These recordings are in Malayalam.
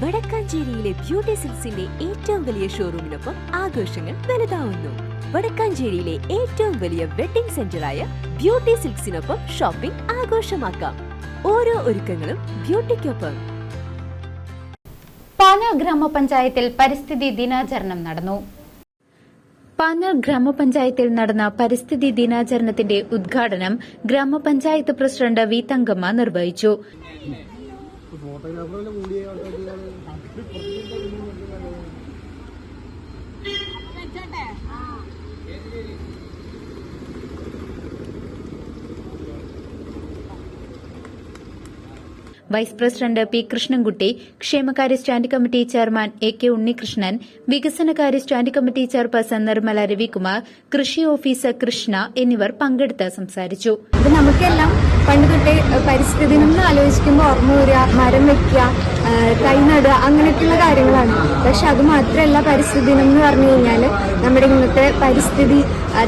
വടക്കാഞ്ചേരിയിലെ ബ്യൂട്ടി സിൽസിന്റെ ഏറ്റവും വലിയ ഷോറൂമിനൊപ്പം ആഘോഷങ്ങൾ വലുതാവുന്നു. വടക്കാഞ്ചേരിയിലെ ഏറ്റവും വലിയ വെഡിംഗ് സെന്ററായ ബ്യൂട്ടി സിൽക്സിനൊപ്പം ഷോപ്പിംഗ് ആഘോഷമാക്കാം. ഓരോ ഒരുക്കങ്ങളും ബ്യൂട്ടിക്കൊപ്പം. പാനൂർ ഗ്രാമപഞ്ചായത്തിൽ പരിസ്ഥിതി ദിനാചരണം നടന്നു. പാഞ്ഞാൾ ഗ്രാമപഞ്ചായത്തിൽ നടന്ന പരിസ്ഥിതി ദിനാചരണത്തിന്റെ ഉദ്ഘാടനം ഗ്രാമപഞ്ചായത്ത് പ്രസിഡന്റ് വി തങ്കമ്മ നിർവഹിച്ചു. വൈസ് പ്രസിഡന്റ് പി കൃഷ്ണൻകുട്ടി ക്ഷേമകാര്യ standing committee chairman A K Unnikrishnan വികസനകാര്യ standing committee chairperson Nirmala Ravikumar കൃഷി ഓഫീസർ കൃഷ്ണ എന്നിവർ പങ്കെടുത്ത് സംസാരിച്ചു. ഇത് നമുക്കെല്ലാം പണ്ട് തൊട്ടേ പരിസ്ഥിതി ദിനം എന്ന് ആലോചിക്കുമ്പോൾ ഓർമ്മ വരിക മരം വെക്കുക തൈ നടുക അങ്ങനെയൊക്കെയുള്ള കാര്യങ്ങളാണ്. പക്ഷെ അത് മാത്രമല്ല പരിസ്ഥിതി ദിനം എന്ന് പറഞ്ഞു കഴിഞ്ഞാൽ നമ്മുടെ ഇന്നത്തെ പരിസ്ഥിതി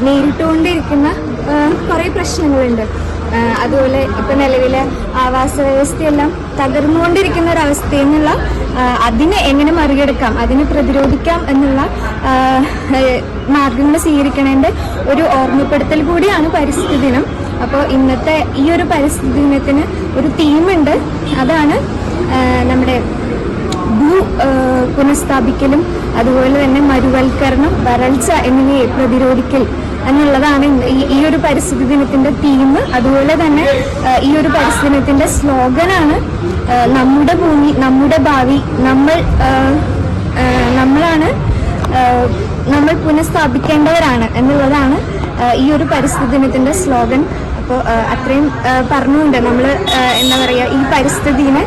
നേരിട്ടുകൊണ്ടിരിക്കുന്ന കുറേ പ്രശ്നങ്ങളുണ്ട്. അതുപോലെ ഇപ്പം നിലവിലെ ആവാസ വ്യവസ്ഥയെല്ലാം തകർന്നുകൊണ്ടിരിക്കുന്ന ഒരവസ്ഥയിൽ നിന്നുള്ള അതിനെ എങ്ങനെ മറികടക്കാം അതിനെ പ്രതിരോധിക്കാം എന്നുള്ള മാർഗങ്ങൾ സ്വീകരിക്കണേന്റെ ഒരു ഓർമ്മപ്പെടുത്തൽ കൂടിയാണ് പരിസ്ഥിതി ദിനം. അപ്പോൾ ഇന്നത്തെ ഈ ഒരു പരിസ്ഥിതി ദിനത്തിന് ഒരു തീമുണ്ട്. അതാണ് നമ്മുടെ ഭൂ പുനഃസ്ഥാപിക്കലും അതുപോലെ തന്നെ മരുവൽക്കരണം വരൾച്ച എന്നിവയെ പ്രതിരോധിക്കൽ എന്നുള്ളതാണ് ഈ ഒരു പരിസ്ഥിതി ദിനത്തിന്റെ തീം അതുപോലെ തന്നെ ഈ ഒരു പരിസ്ഥിതി ദിനത്തിന്റെ സ്ലോഗനാണ് നമ്മുടെ ഭൂമി നമ്മുടെ ഭാവി നമ്മൾ നമ്മളാണ് നമ്മൾ പുനഃസ്ഥാപിക്കേണ്ടവരാണ് എന്നുള്ളതാണ് ഈ ഒരു പരിസ്ഥിതി ദിനത്തിന്റെ സ്ലോഗൻ. അപ്പോൾ അത്രയും പറഞ്ഞുകൊണ്ട് നമ്മൾ എന്താ പറയുക ഈ പരിസ്ഥിതിനെ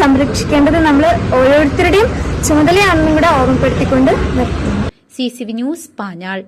സംരക്ഷിക്കേണ്ടത് നമ്മൾ ഓരോരുത്തരുടെയും ചുമതലയാണെന്നും കൂടെ ഓർമ്മപ്പെടുത്തിക്കൊണ്ട് നിർത്തുന്നു. C C V news Panjal.